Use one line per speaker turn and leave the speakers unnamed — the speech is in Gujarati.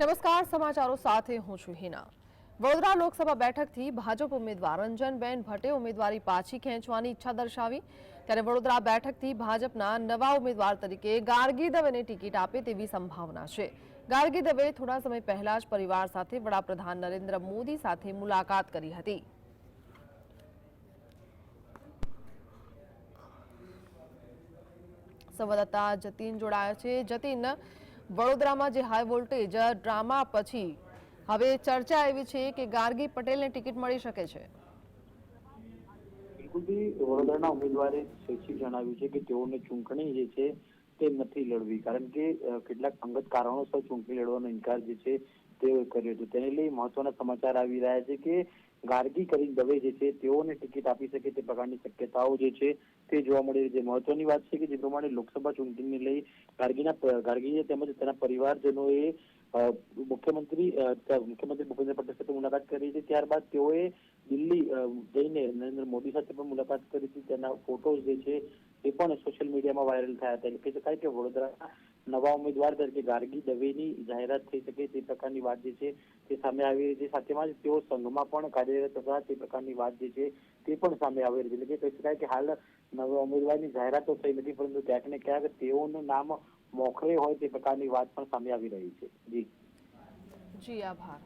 નમસ્કાર, સમાચારો સાથે હું છું હિના. વડોદરા લોકસભા બેઠકથી ભાજપ ઉમેદવાર રંજનબેન ભટ્ટે ઉમેદવારી પાછી ખેંચવાની ઈચ્છા દર્શાવી. ત્યારે વડોદરા બેઠકથી ભાજપના નવા ઉમેદવાર તરીકે ગાર્ગી દવેને ટિકિટ આપે તેવી સંભાવના છે. ગાર્ગી દવે થોડા સમય પહેલા જ પરિવાર સાથે વડાપ્રધાન નરેન્દ્ર મોદી સાથે મુલાકાત કરી હતી. સંવાદદાતા જતીન જોડાયા છે. જતીન વડોદરામાં જે હાઈ વોલ્ટેજ ડ્રામા પછી હવે ચર્ચા એવી છે કે ગાર્ગી પટેલને ટિકિટ મળી શકે છે.
વડોદરાના ઉમેદવારે સ્વૈચ્છિક જણાવ્યું છે કે તેઓને ચૂંટણી જે છે તે નથી લડવી. કારણ કે કેટલાક અંગત કારણોસર ચૂંટણી લડવાનો ઇનકાર જે છે તેઓએ કર્યો હતો તેને લઈ મહત્વના સમાચાર આવી રહ્યા છે કે ગાર્ગી કરીને દવે જે છે, તેઓને ટિકિટ આપી શકે તે પ્રકારની શક્યતાઓ જે છે તે જોવા મળી રહી છે. મહત્વની વાત છે કે જે પ્રમાણે લોકસભા ચૂંટણીને લઈ ગાર્ગીના ગાર્ગીએ તેમજ તેના પરિવારજનોએ મુખ્યમંત્રી મુખ્યમંત્રી ભૂપેન્દ્ર પટેલ સાથે મુલાકાત કરી હતી ત્યારબાદ તેઓએ દિલ્હી જઈને નરેન્દ્ર મોદી સાથે પણ મુલાકાત કરી હતી તેના ફોટોઝ જે છે તે પણ સોશિયલ મીડિયામાં વાયરલ થયા હતા. એટલે કહી શકાય કે વડોદરાના નવા ઉમેદવાર તરીકે ગાર્ગી દવેની જાહેરાત થઈ શકે તે પ્રકારની વાત જે છે તે સામે આવી રહી છે. સાથેમાં જ તેઓ સંઘમાં પણ કાર્યરત હતા તે પ્રકારની વાત જે છે તે પણ સામે આવી રહી છે. એટલે કે કહી શકાય કે હાલ નવા ઉમેદવારની જાહેરાત તો થઈ નથી, પરંતુ ક્યાંક ને ક્યાંક તેઓનું નામ મોખરે હોય તે પ્રકારની વાત પણ સામે આવી રહી છે. જી.
જી, આભાર.